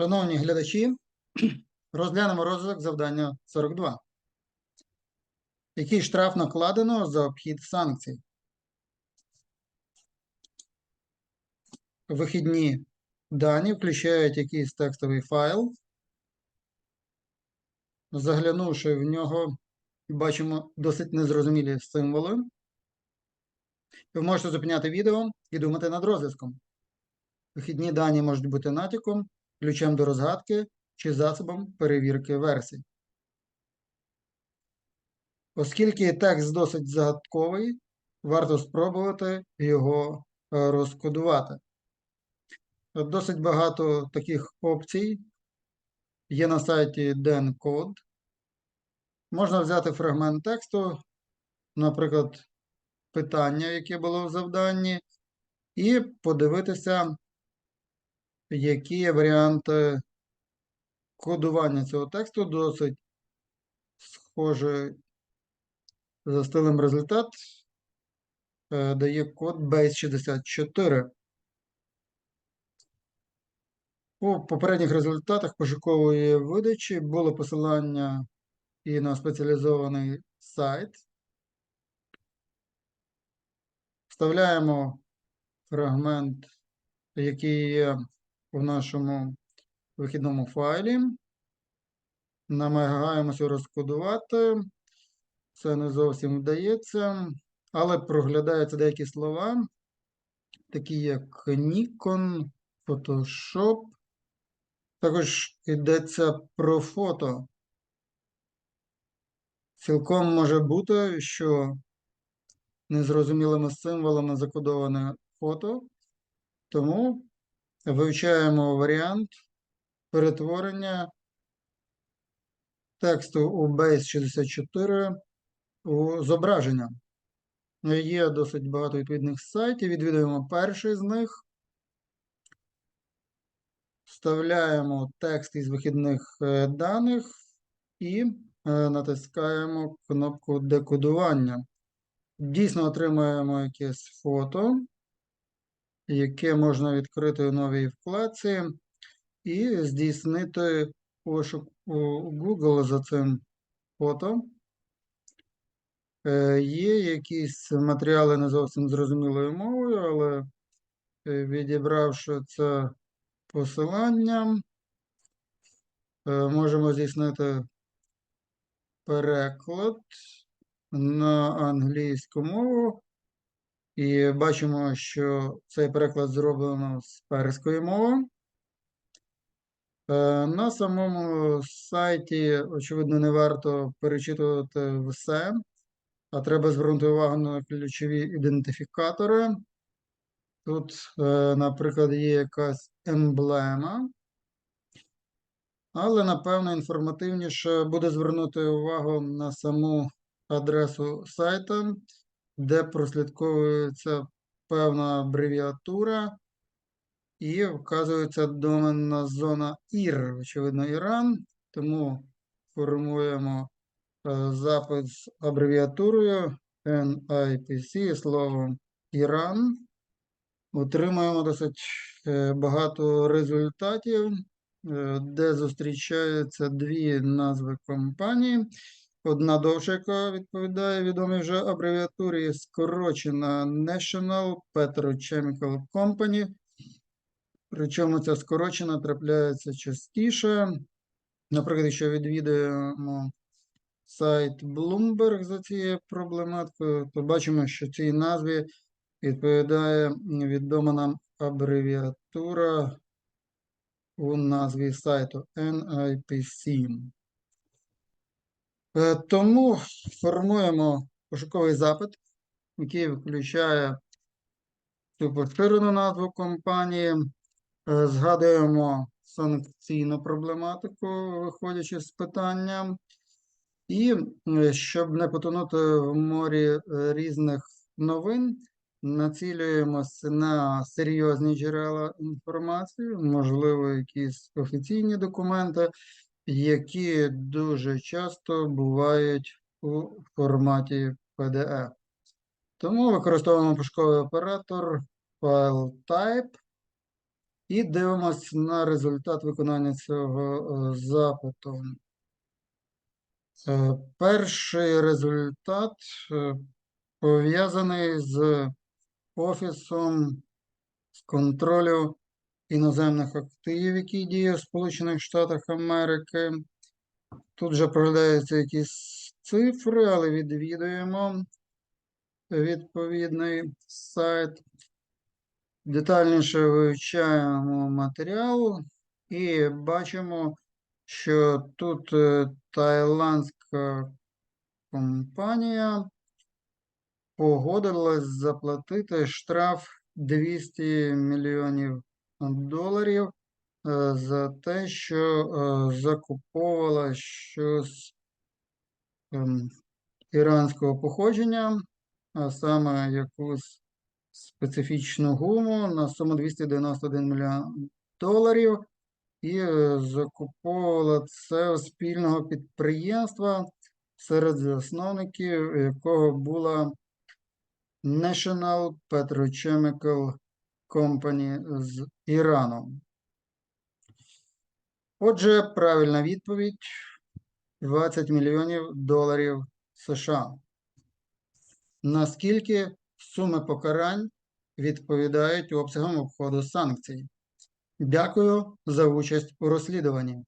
Шановні глядачі, розглянемо розвиток завдання 42. Який штраф накладено за обхід санкцій? Вихідні дані включають якийсь текстовий файл. Заглянувши в нього, бачимо досить незрозумілі символи. Ви можете зупиняти відео і думати над розв'язком. Вихідні дані можуть бути натяком, ключем до розгадки чи засобом перевірки версій. Оскільки текст досить загадковий, варто спробувати його е, розкодувати. Досить багато таких опцій є на сайті DenCode. Можна взяти фрагмент тексту, наприклад, питання, яке було в завданні, і подивитися, які є варіанти кодування цього тексту досить схожий за стилем результат. е, Дає код Base64. У попередніх результатах пошукової видачі було посилання і на спеціалізований сайт. Вставляємо фрагмент, який є в нашому вихідному файлі. Намагаємося розкодувати. Це не зовсім вдається, але проглядаються деякі слова, такі як Nikon, Photoshop. Також йдеться про фото. Цілком може бути, що незрозумілими символами закодоване фото, тому вивчаємо варіант перетворення тексту у Base64 у зображення. Є досить багато відповідних сайтів. Відвідуємо перший з них. Вставляємо текст із вихідних е, даних і е, натискаємо кнопку декодування. Дійсно отримаємо якесь фото, яке можна відкрити у новій вкладці і здійснити пошук у Google за цим фото. Е, Є якісь матеріали не зовсім зрозумілою мовою, але е, відібравши це посилання, е, можемо здійснити переклад на англійську мову. І бачимо, що цей переклад зроблено з перської мови. Е, На самому сайті, очевидно, не варто перечитувати все, а треба звернути увагу на ключові ідентифікатори. Тут, е, наприклад, є якась емблема. Але, напевно, інформативніше буде звернути увагу на саму адресу сайта, де прослідковується певна абревіатура і вказується доменна зона ІР, очевидно, Іран. Тому формуємо е, запит з абревіатурою NIPC словом Іран. Отримаємо досить е, багато результатів, е, де зустрічаються дві назви компанії. Одна довша, яка відповідає відомій вже абревіатурі, скорочена National Petrochemical Company. Причому ця скорочена трапляється частіше. Наприклад, якщо відвідуємо сайт Bloomberg за цією проблематикою, то бачимо, що цій назві відповідає відома нам абревіатура у назві сайту NIPC. Е, Тому формуємо пошуковий запит, який включає цю поширену назву компанії. Е, Згадуємо санкційну проблематику, виходячи з питання. І е, щоб не потонути в морі різних новин, націлюємося на серйозні джерела інформації, можливо, якісь офіційні документи, які дуже часто бувають у форматі PDF. Тому використовуємо пошуковий оператор FileType І дивимось на результат виконання цього е, запиту. Е, Перший результат е, пов'язаний з Офісом з контролю іноземних активів, який діє в Сполучених Штатах Америки. Тут вже проглядаються якісь цифри, але відвідуємо відповідний сайт. Детальніше вивчаємо матеріал і бачимо, що тут е, тайландська компанія погодилась заплатити штраф 200 мільйонів доларів е, за те, що е, закуповувала щось ем, іранського походження, а саме якусь специфічну гуму на суму 291 мільйон доларів. І е, закуповувала це у спільного підприємства, серед засновників якого була National Petrochemical Company з Ірану. Отже, правильна відповідь 20 мільйонів доларів США. Наскільки суми покарань відповідають обсягам обходу санкцій? Дякую за участь у розслідуванні.